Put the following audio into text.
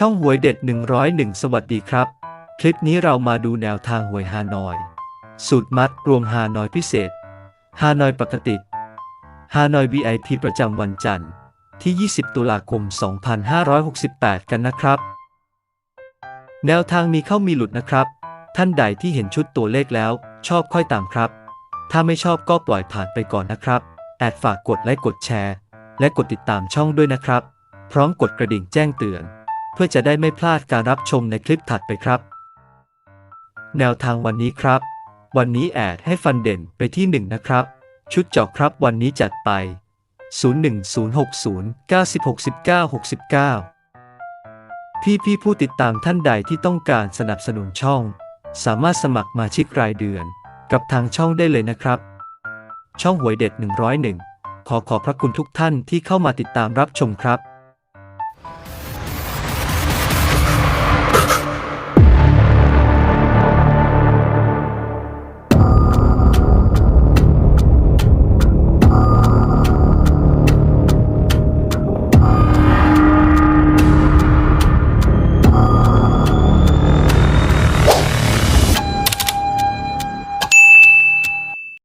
ช่องหวยเด็ด 101 สวัสดีครับ คลิปนี้เรามาดูแนวทางหวยฮานอย สูตรมัดรวมฮานอยพิเศษ ฮานอยปกติ ฮานอย VIP ประจำวันจันทร์ที่ 20 ตุลาคม 2568 กันนะครับ แนวทางมีเข้ามีหลุดนะครับ ท่านใดที่เห็นชุดตัวเลขแล้ว ชอบค่อยตามครับ ถ้าไม่ชอบก็ปล่อยผ่านไปก่อนนะครับ แอดฝากกดไลค์กดแชร์ และกดติดตามช่องด้วยนะครับ พร้อมกดกระดิ่งแจ้งเตือน เพื่อจะได้ไม่พลาดการรับชมในคลิปถัดไปครับ แนวทางวันนี้ครับ วันนี้แอดให้ฟันเด่นไปที่ 1 นะครับ ชุดเจาะครับวันนี้จัดไป 01060 9069 69พี่พี่ผู้ติดตามท่านใดที่ต้องการสนับสนุนช่อง สามารถสมัครมาชิกรายเดือน กับทางช่องได้เลยนะครับ ช่องหวยเด็ด 101 ขอขอบพระคุณทุกท่านที่เข้ามาติดตามรับชมครับ